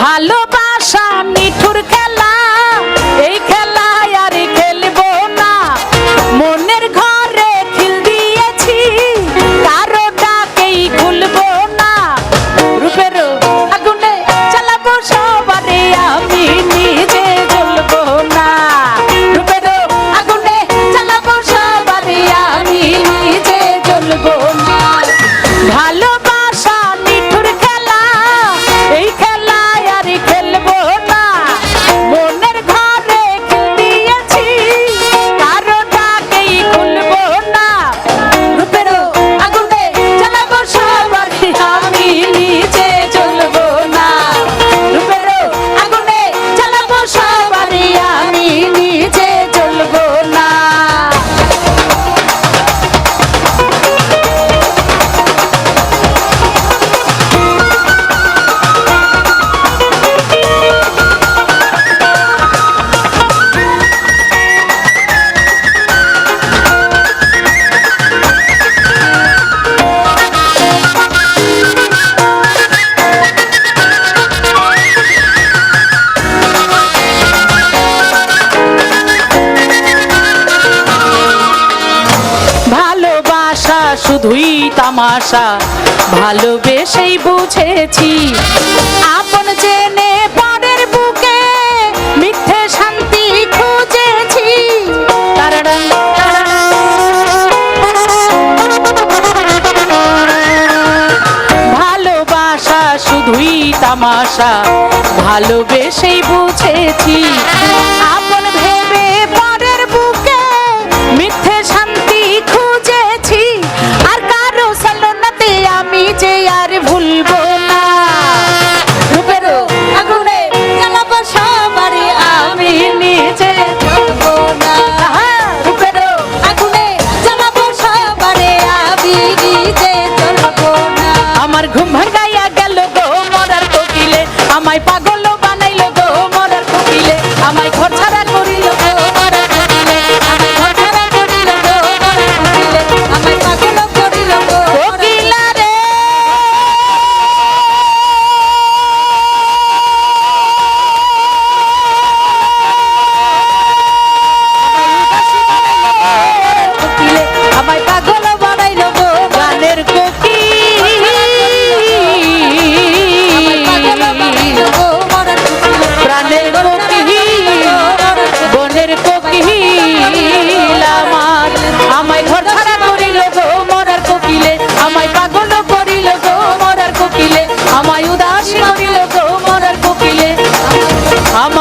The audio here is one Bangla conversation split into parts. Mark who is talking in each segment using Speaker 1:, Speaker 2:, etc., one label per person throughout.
Speaker 1: ভালো শুধুই তামাশা, ভালোবেসেই বুঝেছি। আপন জেনে পরের বুকে মিথ্যে শান্তি খুঁজেছি। ভালোবাসা শুধুই তামাশা, ভালোবেসেই বুঝেছি।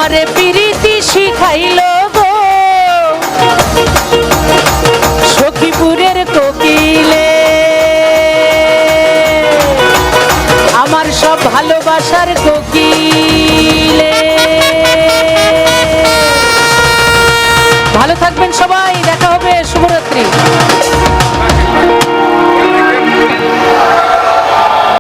Speaker 1: আমারে পিরিতি শিখাইল গো। সখীপুরের কোকিলে। আমার সব ভালোবাসার কোকিলে। ভালো থাকবেন সবাই, দেখা হবে, শুভরাত্রি।